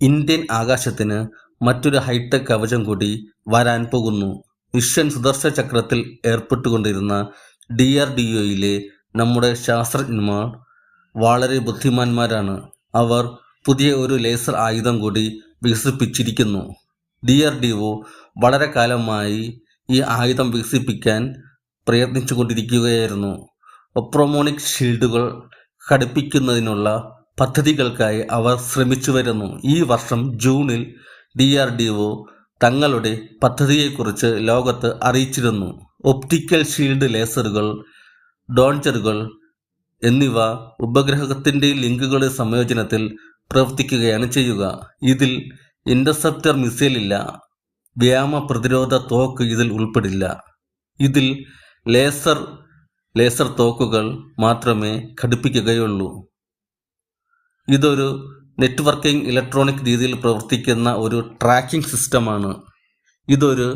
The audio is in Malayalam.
ഇന്ത്യൻ ആകാശത്തിന് മറ്റൊരു ഹൈടെക് കവചം കൂടി വരാൻ പോകുന്നു. മിഷൻ സുദർശ ചക്രത്തിൽ ഏർപ്പെട്ടുകൊണ്ടിരുന്ന ഡി. ആർ. ഡി. ഒയിലെ നമ്മുടെ ശാസ്ത്രജ്ഞന്മാർ വളരെ ബുദ്ധിമാന്മാരാണ്. അവർ പുതിയ ഒരു ലേസർ ആയുധം കൂടി വികസിപ്പിച്ചിരിക്കുന്നു. ഡി. ആർ. ഡി. ഒ വളരെ കാലമായി ഈ ആയുധം വികസിപ്പിക്കാൻ പ്രയത്നിച്ചുകൊണ്ടിരിക്കുകയായിരുന്നു. ഒപ്രോമോണിക് ഷീൽഡുകൾ ഘടിപ്പിക്കുന്നതിനുള്ള പദ്ധതികൾക്കായി അവർ ശ്രമിച്ചു വരുന്നു ഈ വർഷം ജൂണിൽ ഡി. ആർ. ഡി. ഒ തങ്ങളുടെ പദ്ധതിയെക്കുറിച്ച് ലോകത്ത് അറിയിച്ചിരുന്നു. ഒപ്റ്റിക്കൽ ഷീൽഡ് ലേസറുകൾ, ഡോൺചറുകൾ എന്നിവ ഉപഗ്രഹത്തിന്റെ ലിങ്കുകളുടെ സംയോജനത്തിൽ പ്രവർത്തിക്കുകയാണ് ചെയ്യുക. ഇതിൽ ഇന്റർസെപ്റ്റർ മിസൈലില്ല. വ്യാമ പ്രതിരോധ തോക്ക് ഇതിൽ ഉൾപ്പെടില്ല. ഇതിൽ ലേസർ ലേസർ തോക്കുകൾ മാത്രമേ ഘടിപ്പിക്കുകയുള്ളൂ. ഇതൊരു നെറ്റ്വർക്കിംഗ് ഇലക്ട്രോണിക് രീതിയിൽ പ്രവർത്തിക്കുന്ന ഒരു ട്രാക്കിംഗ് സിസ്റ്റമാണ്. ഇതൊരു